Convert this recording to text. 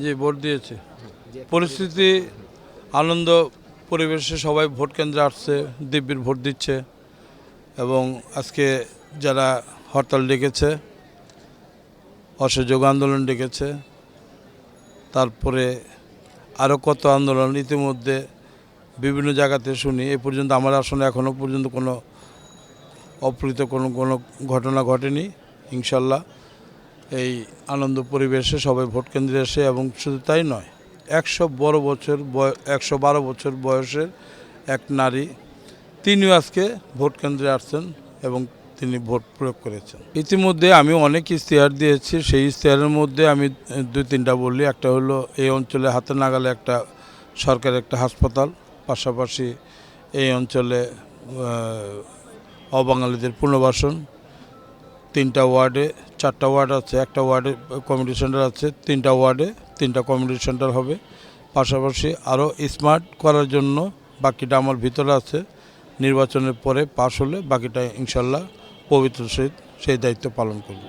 জি, vote দিয়েছে। পরিস্থিতি, আনন্দ, পরিবেশে সবাই ভোট কেন্দ্রে আসছে, দিব্যির ভোট দিচ্ছে এবং আজকে যারা হরতাল ডেকেছে অসহযোগ আন্দোলন ডেকেছে, তারপরে আরও কত আন্দোলন ইতিমধ্যে বিভিন্ন জায়গাতে শুনি, এ পর্যন্ত আমার আসলে এখনও পর্যন্ত কোনো অপ্রীত কোনো কোনো ঘটনা ঘটেনি, ইনশাল্লাহ। এই আনন্দ পরিবেশে সবাই ভোট কেন্দ্রে এসে এবং শুধু তাই নয়, একশো বড় বছর একশো বারো বছর বয়সের এক নারী, তিনিও আজকে ভোট কেন্দ্রে আসছেন এবং তিনি ভোট প্রয়োগ করেছেন। ইতিমধ্যে আমি অনেক ইশতেহার দিয়েছি, সেই ইশতেহারের মধ্যে আমি দুই তিনটা বলি। একটা হলো, এই অঞ্চলে হাতে নাগালে একটা সরকারি একটা হাসপাতাল, পাশাপাশি এই অঞ্চলে অবাঙালিদের পুনর্বাসন, তিনটা ওয়ার্ডে চারটা ওয়ার্ড আছে, একটা ওয়ার্ডে কমিউনিটি সেন্টার আছে, তিনটা ওয়ার্ডে তিনটা কমিউনিটি সেন্টার হবে। পাশাপাশি আরও স্মার্ট করার জন্য বাকিটা আমার ভিতরে আছে। নির্বাচনের পরে পাশ হলে বাকিটা ইনশাল্লাহ পবিত্র সহিত সেই দায়িত্ব পালন করব।